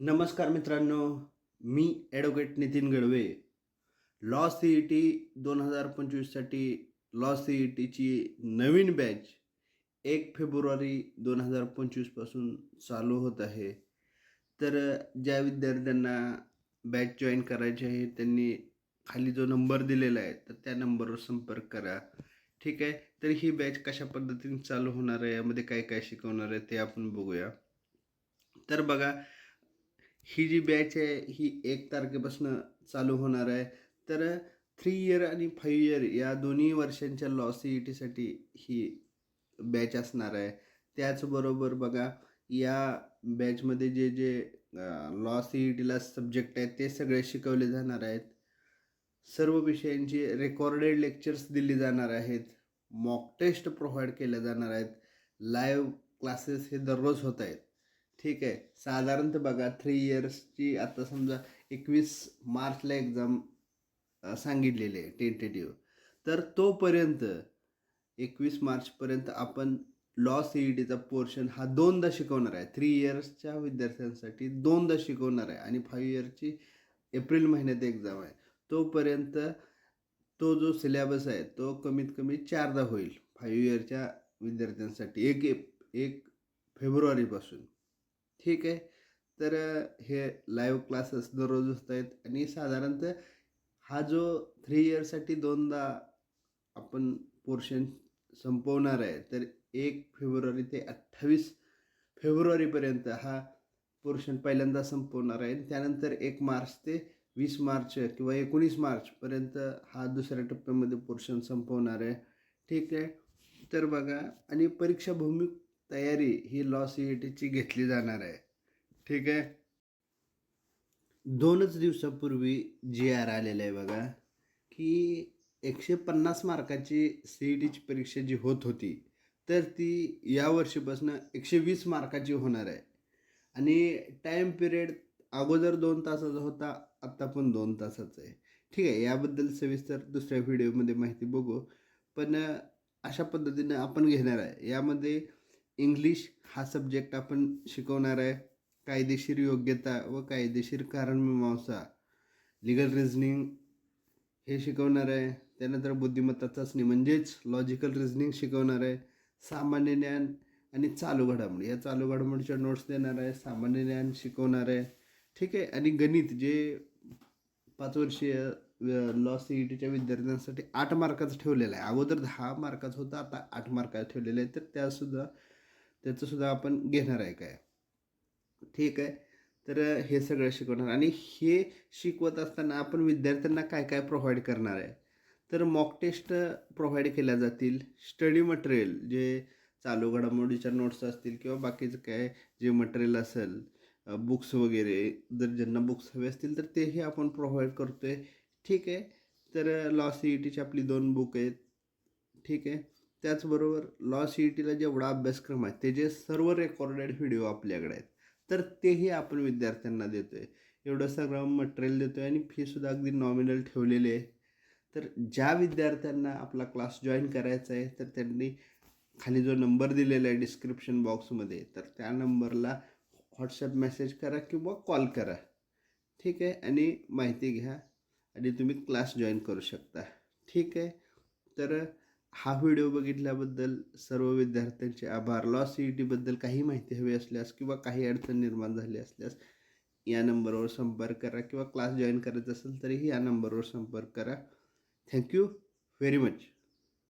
नमस्कार मित्रांनो मी advocate Nitin Gadve. Law C E T दोन हजार पंचवीससाठी लॉ सी ई टीची नवीन बॅच एक फेब्रुवारी दोन हजार पंचवीसपासून चालू होत आहे. तर ज्या विद्यार्थ्यांना बॅच जॉईन करायची आहे त्यांनी खाली जो नंबर दिलेला आहे तर त्या नंबरवर संपर्क करा. ठीक आहे? तर ही बॅच कशा पद्धतीने चालू होणार आहे यामध्ये काय काय शिकवणार आहे ते आपण बघूया. तर बघा ही जी बॅच आहे ही एक तारखेपासून चालू होणार आहे. तर थ्री इयर आणि फाईव्ह इयर या दोन्ही वर्षांच्या लॉ सी ई टीसाठी ही बॅच असणार आहे. त्याचबरोबर बघा या बॅचमध्ये जे जे लॉ सी ई टीला सब्जेक्ट आहेत ते सगळे शिकवले जाणार आहेत. सर्व विषयांची रेकॉर्डेड लेक्चर्स दिली जाणार आहेत. मॉक टेस्ट प्रोव्हाइड केल्या जाणार आहेत. लाईव्ह क्लासेस हे दररोज होत आहेत. ठीक आहे. साधारणतः बघा थ्री इयर्सची आता समजा एकवीस मार्चला एक्झाम सांगितलेली आहे टेंटेटिव्ह तर तोपर्यंत एकवीस मार्चपर्यंत आपण लॉ सी ई टीचा पोर्शन हा दोनदा शिकवणार आहे. थ्री इयर्सच्या विद्यार्थ्यांसाठी दोनदा शिकवणार आहे आणि फाईव्ह इयरची एप्रिल महिन्यात एक्झाम आहे. तोपर्यंत तो जो सिलेबस आहे तो कमीत कमी चारदा होईल फाईव्ह इयरच्या विद्यार्थ्यांसाठी. एक एप एक फेब्रुवारीपासून. ठीक आहे. तर हे लाईव्ह क्लासेस दररोज होत आहेत आणि साधारणतः हा जो थ्री इयरसाठी दोनदा आपण पोर्शन संपवणार आहे तर एक फेब्रुवारी ते अठ्ठावीस फेब्रुवारीपर्यंत हा पोर्शन पहिल्यांदा संपवणार आहे. त्यानंतर एक मार्च ते वीस मार्च किंवा एकोणीस मार्चपर्यंत हा दुसऱ्या टप्प्यामध्ये पोर्शन संपवणार आहे. ठीक आहे. तर बघा आणि परीक्षाभूमी तयारी ही लॉ सी ई टीची घेतली जाणार आहे. ठीक आहे? दोनच दिवसापूर्वी जी आर आलेलं आहे बघा की एकशे पन्नास मार्काची सी ई टीची परीक्षा जी होत होती तर ती या वर्षीपासून एकशे वीस मार्काची होणार आहे. आणि टाईम पिरियड अगोदर दोन तासाचा होता आत्ता पण दोन तासाचा आहे. ठीक आहे याबद्दल सविस्तर दुसऱ्या व्हिडिओमध्ये माहिती बघू. पण अशा पद्धतीनं आपण घेणार आहे. यामध्ये इंग्लिश हा सब्जेक्ट आपण शिकवणार आहे. कायदेशीर योग्यता व कायदेशीर कारणमीमांसा लिगल रिझनिंग हे शिकवणार आहे. त्यानंतर बुद्धिमत्ता चाचणी म्हणजेच लॉजिकल रिझनिंग शिकवणार आहे. सामान्य ज्ञान आणि चालू घडामोडी. या चालू घडामोडीच्या नोट्स देणार आहे. सामान्य ज्ञान शिकवणार आहे. ठीक आहे? आणि गणित जे पाच वर्षीय लॉ सी ई टीच्या विद्यार्थ्यांसाठी आठ मार्काचं ठेवलेलं आहे. अगोदर दहा मार्काचं होतं आता आठ मार्काचं ठेवलेलं आहे. तर त्यासुद्धा त्याचंसुद्धा आपण घेणार आहे काय? ठीक आहे. तर हे सगळं शिकवणार. आणि हे शिकवत असताना आपण विद्यार्थ्यांना काय काय प्रोव्हाइड करणार आहे? तर मॉक टेस्ट प्रोव्हाइड केल्या जातील. स्टडी मटेरियल जे चालू घडामोडीच्या नोट्स असतील किंवा बाकीचं काय जे मटेरियल असेल बुक्स वगैरे जर ज्यांना बुक्स हवे असतील तर तेही आपण प्रोव्हाइड करतो आहे ठीक आहे. तर लॉ सी ई टीची आपली दोन बुक आहेत. ठीक आहे. त्याचबरोबर लॉ सी ई टीला जेवढा अभ्यासक्रम आहे त्याचे सर्व रेकॉर्डेड व्हिडिओ आपल्याकडे आहेत तर तेही आपण विद्यार्थ्यांना देतो आहे एवढं सगळं मटेरियल देतो आहे आणि फीसुद्धा अगदी नॉमिनल ठेवलेली आहे. तर ज्या विद्यार्थ्यांना आपला क्लास जॉईन करायचा आहे तर त्यांनी खाली जो नंबर दिलेला आहे डिस्क्रिप्शन बॉक्समध्ये तर त्या नंबरला व्हॉट्सअप मेसेज करा किंवा कॉल करा. ठीक आहे? आणि माहिती घ्या. आणि तुम्ही क्लास जॉईन करू शकता. ठीक आहे? तर हा व्हिडिओ बघितल्याबद्दल सर्व विद्यार्थ्यांचे आभार. लॉ सी ई टीबद्दल काही माहिती हवी असल्यास किंवा काही अडचण निर्माण झाली असल्यास या नंबरवर संपर्क करा किंवा क्लास जॉईन करायचा असेल तरीही या नंबरवर संपर्क करा. Thank you very much